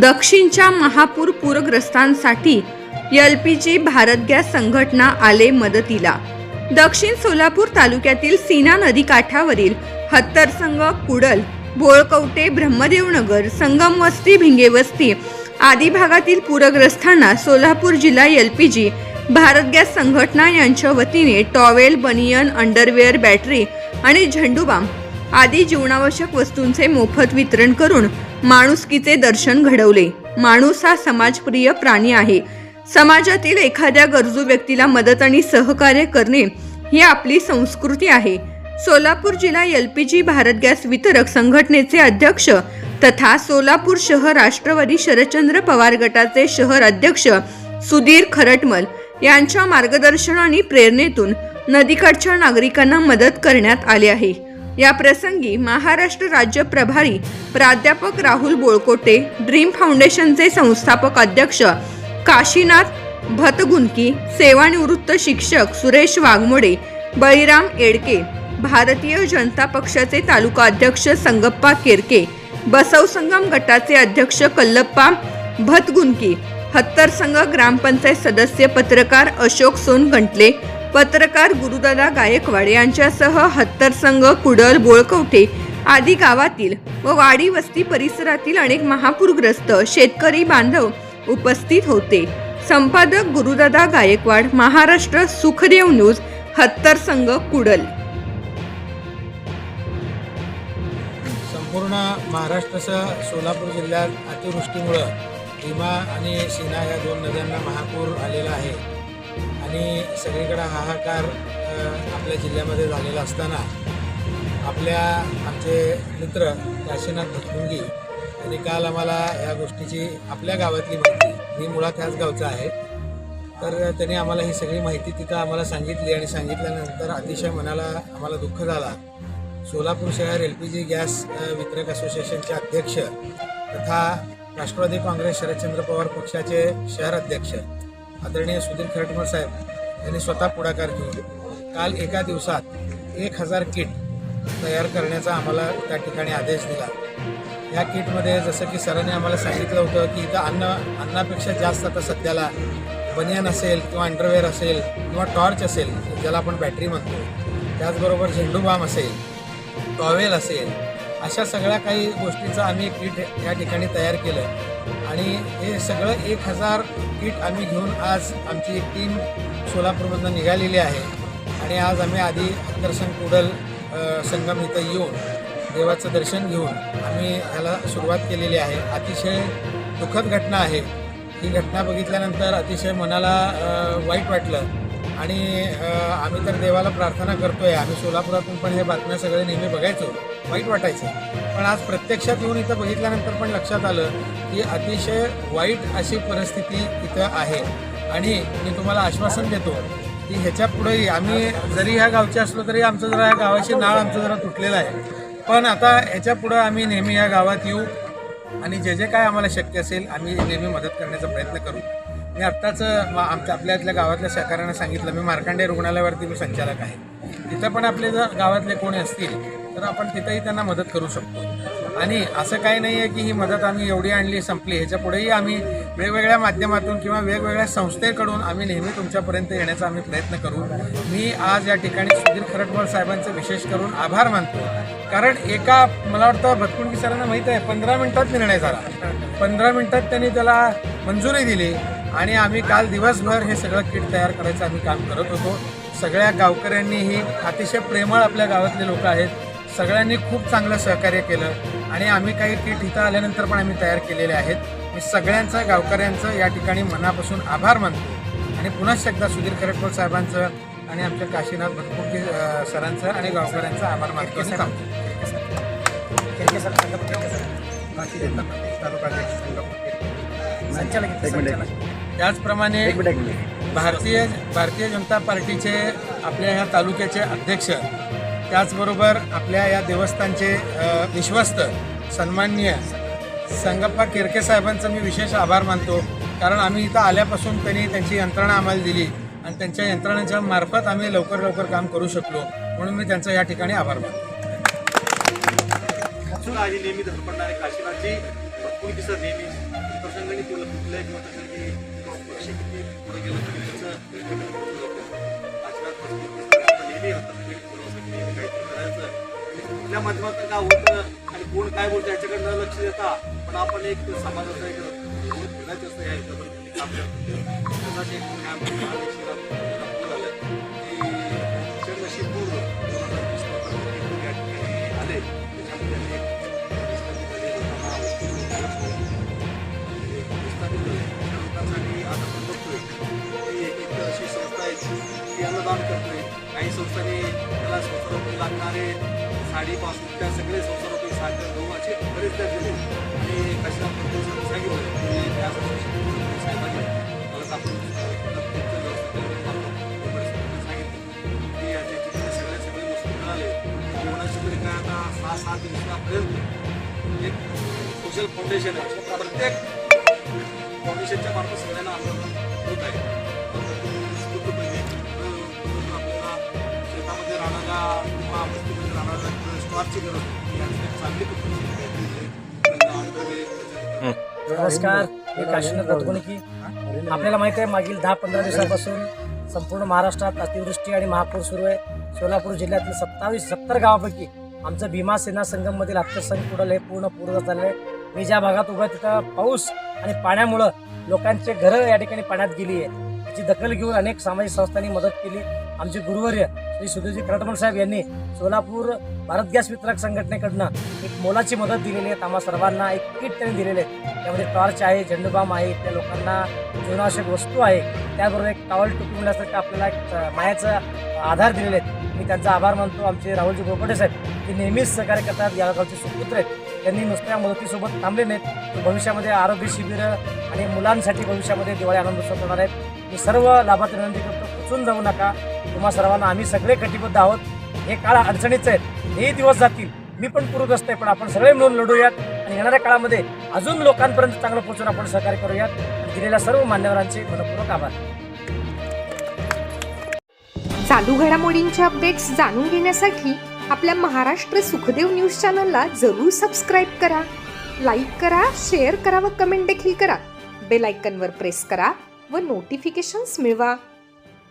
दक्षिणच्या महापूर पूरग्रस्तांसाठी L P G Bharat gas संघटना आले मदतीला. दक्षिण सोलापूर तालुक्यातील सीना नदी काठावरील हत्तर संघ कुडल बोळकवटे ब्रह्मदेवनगर संगम वस्ती भिंगे वस्ती आदी भागातील पूरग्रस्तांना सोलापूर जिल्हा L P G Bharat gas संघटना यांच्या वतीने टॉवेल बनियन अंडरवेअर बॅटरी आणि झेंडूबाम आदी जीवनावश्यक वस्तूंचे मोफत वितरण करून माणुसकीचे दर्शन घडवले. माणूस हा समाजप्रिय प्राणी आहे. समाजातील एखाद्या गरजू व्यक्तीला मदत आणि सहकार्य करणे ही आपली संस्कृती आहे. सोलापूर जिल्हा L P G Bharat gas वितरक संघटनेचे अध्यक्ष तथा सोलापूर शहर राष्ट्रवादी शरदचंद्र पवार गटाचे शहर अध्यक्ष सुधीर खरटमल यांच्या मार्गदर्शन आणि प्रेरणेतून नदीकाठच्या नागरिकांना मदत करण्यात आली आहे. या प्रसंगी महाराष्ट्र राज्य प्रभारी प्राध्यापक राहुल बोळकोटे ड्रीम फाउंडेशनचे संस्थापक अध्यक्ष काशीनाथ भतगुंकी सेवानिवृत्त शिक्षक सुरेश वाघमोडे बळीराम एडके भारतीय जनता पक्षाचे तालुका अध्यक्ष संगप्पा केरके बसव संगम गटाचे अध्यक्ष कल्लप्पा भतगुंकी हत्तर संघ ग्रामपंचायत सदस्य पत्रकार अशोक सोनगंटले पत्रकार गुरुदादा गायकवाड यांच्यासह हत्तर संघ कुडल बोळकवठे आदी गावातील व वाडी वस्ती परिसरातील अनेक महापूरग्रस्त शेतकरी बांधव उपस्थित होते. संपादक गुरुदादा गायकवाड महाराष्ट्र सुखदेव न्यूज हत्तर संघ कुडल. संपूर्ण महाराष्ट्रासह सोलापूर जिल्ह्यात अतिवृष्टीमुळं भीमा आणि सीना या दोन नद्यांना महापूर आलेला आहे. आणि सगळीकडं हाहाकार आपल्या जिल्ह्यामध्ये झालेला असताना आपल्या आमचे मित्र काशीनाथ भटमुंगी यांनी काल आम्हाला या गोष्टीची आपल्या गावातली माहिती मी मुळात ह्याच गावचा आहे तर त्यांनी आम्हाला ही सगळी माहिती तिथं आम्हाला सांगितली आणि सांगितल्यानंतर अतिशय मनाला आम्हाला दुःख झाला. सोलापूर शहर एल पी जी गॅस वितरक असोसिएशनचे अध्यक्ष तथा राष्ट्रवादी काँग्रेस शरदचंद्र पवार पक्षाचे शहर अध्यक्ष आदरणीय सुधीर खरटमोर साहेब यांनी स्वतः पुढाकार घेऊन काल एका दिवसात एक हजार किट तयार करण्याचा आम्हाला त्या ठिकाणी आदेश दिला. या किटमध्ये जसं की सरांनी आम्हाला सांगितलं होतं की इथं अन्न अन्नापेक्षा जास्त आता सध्याला बनियान असेल किंवा अंडरवेअर असेल किंवा टॉर्च असेल ज्याला आपण बॅटरी म्हणतो. त्याचबरोबर झेंडू बाम असेल टॉवेल असेल अशा सगळ्या काही गोष्टीचं आम्ही किट या ठिकाणी तयार केलं. आणि हे सगळं एक हजार किट आम्ही घेऊन आज आमची एक टीम सोलापूरमधनं निघालेली आहे. आणि आज आम्ही आधी दर्शन कुडल संगम इथं येऊन देवाचं दर्शन घेऊन आम्ही ह्याला सुरुवात केलेली आहे. अतिशय दुःखद घटना आहे. ही घटना बघितल्यानंतर अतिशय मनाला वाईट वाटलं. आणि आम्ही तर देवाला प्रार्थना करतोय. आम्ही सोलापुरातून पण हे बातम्या सगळे नेहमी बघायचो. वाईट वाटायचं. पण आज प्रत्यक्षात येऊन इथं बघितल्यानंतर पण लक्षात आलं की अतिशय वाईट अशी परिस्थिती इथं आहे. आणि मी तुम्हाला आश्वासन देतो की ह्याच्या पुढेही आम्ही जरी ह्या गावचे असलो तरी आमचं जरा ह्या गावाची नाळ आमचं जरा तुटलेलं आहे. पण आता ह्याच्या पुढं आम्ही नेहमी या गावात येऊ आणि जे जे काय आम्हाला शक्य असेल आम्ही नेहमी मदत करण्याचा प्रयत्न करू. मी आत्ताच आमच्या आपल्यातल्या गावातल्या सहकाऱ्यांना सांगितलं. मी मार्कांडे रुग्णालयावरती मी संचालक आहे. तिथं पण आपले जर गावातले कोणी असतील तर आपण तिथंही त्यांना मदत करू शकतो. आणि असं काही नाही आहे की ही मदत आम्ही एवढी आणली संपली. ह्याच्या पुढेही आम्ही वेगवेगळ्या माध्यमातून किंवा वेगवेगळ्या संस्थेकडून आम्ही नेहमी तुमच्यापर्यंत येण्याचा आम्ही प्रयत्न करू. मी आज या ठिकाणी सुधीर खरटमल साहेबांचे विशेष करून आभार मानतो. कारण एका मला वाटतं भतकुंडी सरांना माहीत आहे पंधरा मिनिटात निर्णय झाला. पंधरा मिनिटात त्यांनी त्याला मंजुरी दिली आणि आम्ही काल दिवसभर हे सगळं किट तयार करायचं आम्ही काम करत होतो. सगळ्या गावकऱ्यांनीही अतिशय प्रेमळ आपल्या गावातले लोक आहेत. सगळ्यांनी खूप चांगलं सहकार्य केलं आणि आम्ही काही किट इथं आल्यानंतर पण आम्ही तयार केलेले आहेत. मी सगळ्यांचं गावकऱ्यांचं या ठिकाणी मनापासून आभार मानतो. आणि पुन्हा एकदा सुधीर खरटकर साहेबांचं आणि आमच्या काशीनाथ अ, सरांचं आणि गावकऱ्यांचं आभार मानतो. त्याचप्रमाणे भारतीय भारतीय जनता पार्टीचे आपल्या ह्या तालुक्याचे अध्यक्ष त्याचबरोबर आपल्या या देवस्थानचे विश्वस्त सन्माननीय संगप्पा केरके साहेबांचा मी विशेष आभार मानतो. कारण आम्ही इथं आल्यापासून त्यांनी त्यांची यंत्रणा आम्हाला दिली आणि त्यांच्या यंत्रणांच्या मार्फत आम्ही लवकर लवकर काम करू शकलो. म्हणून मी त्यांचा या ठिकाणी आभार मानतो. असून आधी नेहमी भरपूर दिसत नेहमी. की पक्ष किती पुढे गेलं तरी त्याचं नेहमी होतं. करायचं कुठल्या माध्यमातून काय होतं आणि कोण काय बोलतं याच्याकडे न लक्ष देता पण आपण एक समाजाचा एक भूत फिरायचं असतं या याच्यामध्ये लागणारे साडीपासून त्या सगळे संसारोपरी साखर गहू असे बरेच त्या दिले. आणि कशा पद्धतीने सांगितलं की त्या संस्थेचे साहेबांनी मला आपण सांगितलं. की याचे सगळे सगळे वस्तू मिळाले कोणाची तरी काय आता सहा सात दिवसापर्यंत एक सोशल फाउंडेशन आहे. प्रत्येक फाउंडेशनच्या मार्फत सगळ्यांना आंदोलन होत आहे. आपल्याला शेतामध्ये राहणाऱ्या गरज चांगली नमस्कार मी काशीनाथ रतगुणकी आपल्याला माहिती आहे मागील दहा पंधरा दिवसापासून संपूर्ण महाराष्ट्रात अतिवृष्टी आणि महापूर सुरू आहे. सोलापूर जिल्ह्यातील सत्तावीस सत्तर गावापैकी आमचं भीमा सेना संगममधील हत्तरसंग कुडल हे पूर्ण पूर्ण झालं आहे. मी ज्या भागात उभा आहे तिथं पाऊस आणि पाण्यामुळं लोकांचे घरं या ठिकाणी पाण्यात गेली आहे याची दखल घेऊन अनेक सामाजिक संस्थांनी मदत केली. आमचे गुरुवर्य श्री सुधीरजी करटमल साहेब यांनी सोलापूर भारत गॅस वितरक संघटनेकडनं एक मोलाची मदत दिलेली आहे. आम्हा सर्वांना एक किट त्यांनी दिलेले आहे त्यामध्ये टॉर्च आहे झेंडूबाम आहे त्या लोकांना जीवनावश्यक वस्तू आहे. त्याबरोबर एक टॉवल टोपी मिळण्यासाठी आपल्याला एक मायाचा आधार दिलेले आहेत. मी त्यांचा आभार मानतो. आमचे राहुलजी गोपडे साहेब ते नेहमीच सहकार्य करतात. या गावचे सुपुत्र आहेत. त्यांनी नुसत्या मदतीसोबत थांबले नाहीत. भविष्यामध्ये आरोग्य शिबिरं आणि मुलांसाठी भविष्यामध्ये दिवाळी आनंद उत्सव करणार आहेत. मी सर्व लाभार्थी विनंती करतो खचून जाऊ नका. तुम्हा सर्वांना आम्ही सगळे कटिबद्ध आहोत. हे काळ अडचणीचं आहेत. हेही दिवस जातील. मी पण पूरग्रस्त आहे पण आपण सगळे मिळून लढूयात. आणि येणाऱ्या काळामध्ये अजून लोकांपर्यंत चांगलं पोहोचून आपण सहकार्य करूयात. दिलेल्या सर्व मान्यवरांचे मनपूर्वक आभार. चालू घडामोडींचे अपडेट्स जाणून घेण्यासाठी आपल्या महाराष्ट्र सुखदेव न्यूज चॅनलला जरूर सबस्क्राईब करा लाईक करा शेअर करा व कमेंट देखील करा. बेल आयकनवर प्रेस करा व नोटिफिकेशन्स मिळवा.